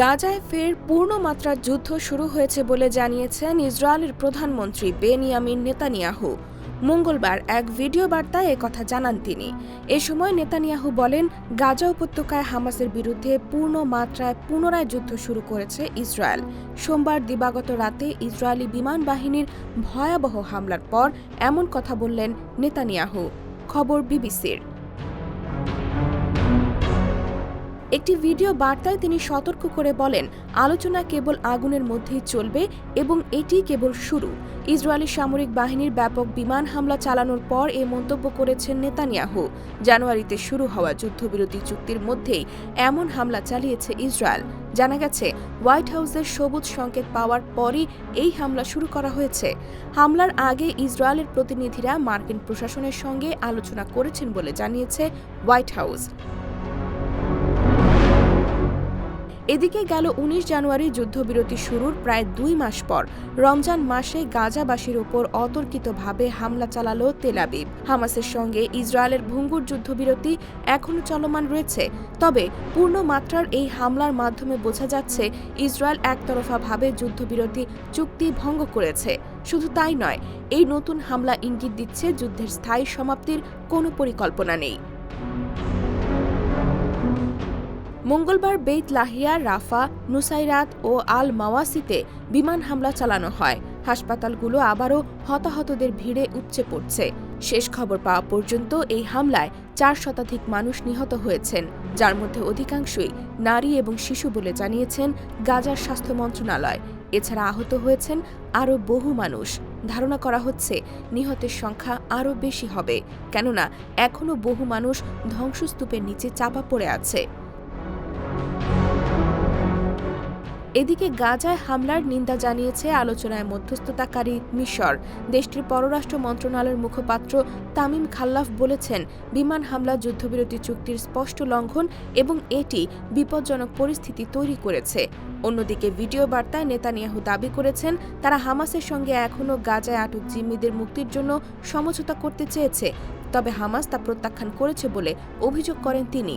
গাজায় ফের পূর্ণমাত্রার যুদ্ধ শুরু হয়েছে বলে জানিয়েছেন ইসরায়েলের প্রধানমন্ত্রী বেনিয়ামিন নেতানিয়াহু। মঙ্গলবার এক ভিডিও বার্তায় একথা জানান তিনি। এ সময় নেতানিয়াহু বলেন, গাজা উপত্যকায় হামাসের বিরুদ্ধে পূর্ণ মাত্রায় পুনরায় যুদ্ধ শুরু করেছে ইসরায়েল। সোমবার দিবাগত রাতে ইসরায়েলি বিমান বাহিনীর ভয়াবহ হামলার পর এমন কথা বললেন নেতানিয়াহু। খবর বিবিসির। একটি ভিডিও বার্তায় তিনি সতর্ক করে বলেন, আলোচনা কেবল আগুনের মধ্যেই চলবে এবং এটি কেবল শুরু। ইসরায়েলি সামরিক বাহিনীর ব্যাপক বিমান হামলা চালানোর পর এ মন্তব্য করেছেন নেতানিয়াহু। জানুয়ারিতে শুরু হওয়া যুদ্ধবিরতি চুক্তির মধ্যেই এমন হামলা চালিয়েছে ইসরায়েল। জানা গেছে, হোয়াইট হাউসের সবুজ সংকেত পাওয়ার পরই এই হামলা শুরু করা হয়েছে। হামলার আগে ইসরায়েলের প্রতিনিধিরা মার্কিন প্রশাসনের সঙ্গে আলোচনা করেছেন বলে জানিয়েছে হোয়াইট হাউস। এদিকে গেল উনিশ জানুয়ারি যুদ্ধবিরতি শুরুর প্রায় দুই মাস পর। রমজান মাসে গাজাবাসীর ওপর অতর্কিতভাবে হামলা চালালো তেলাবিব হামাসের সঙ্গে ইসরায়েলের ভঙ্গুর যুদ্ধবিরতি এখনও চলমান রয়েছে। তবে পূর্ণ মাত্রার এই হামলার মাধ্যমে বোঝা যাচ্ছে, ইসরায়েল একতরফাভাবে যুদ্ধবিরতি চুক্তি ভঙ্গ করেছে। শুধু তাই নয়, এই নতুন হামলা ইঙ্গিত দিচ্ছে যুদ্ধের স্থায়ী সমাপ্তির কোনো পরিকল্পনা নেই। মঙ্গলবার বেইত লাহিয়া, রাফা, নুসাইরাত ও আল মাওয়াসিতে বিমান হামলা চালানো হয়। হাসপাতালগুলো আবারও হতাহতদের ভিড়ে উপচে পড়ছে। শেষ খবর পাওয়া পর্যন্ত এই হামলায় চার শতাধিক মানুষ নিহত হয়েছেন, যার মধ্যে অধিকাংশই নারী এবং শিশু বলে জানিয়েছেন গাজার স্বাস্থ্য মন্ত্রণালয়। এছাড়া আহত হয়েছেন আরও বহু মানুষ। ধারণা করা হচ্ছে নিহতের সংখ্যা আরও বেশি হবে, কেননা এখনও বহু মানুষ ধ্বংসস্তূপের নিচে চাপা পড়ে আছে। এদিকে গাজায় হামলার নিন্দা জানিয়েছে আলোচনায় মধ্যস্থতাকারী মিশর। দেশটির পররাষ্ট্র মন্ত্রণালয়ের মুখপাত্র তামিম খাল্লাফ বলেছেন, বিমান হামলা, যুদ্ধবিরতি চুক্তির স্পষ্ট লঙ্ঘন এবং এটি বিপজ্জনক পরিস্থিতি তৈরি করেছে। অন্যদিকে ভিডিও বার্তায় নেতানিয়াহু দাবি করেছেন, তারা হামাসের সঙ্গে এখনও গাজায় আটক জিম্মিদের মুক্তির জন্য সমঝোতা করতে চেয়েছে, তবে হামাস তা প্রত্যাখ্যান করেছে বলে অভিযোগ করেন তিনি।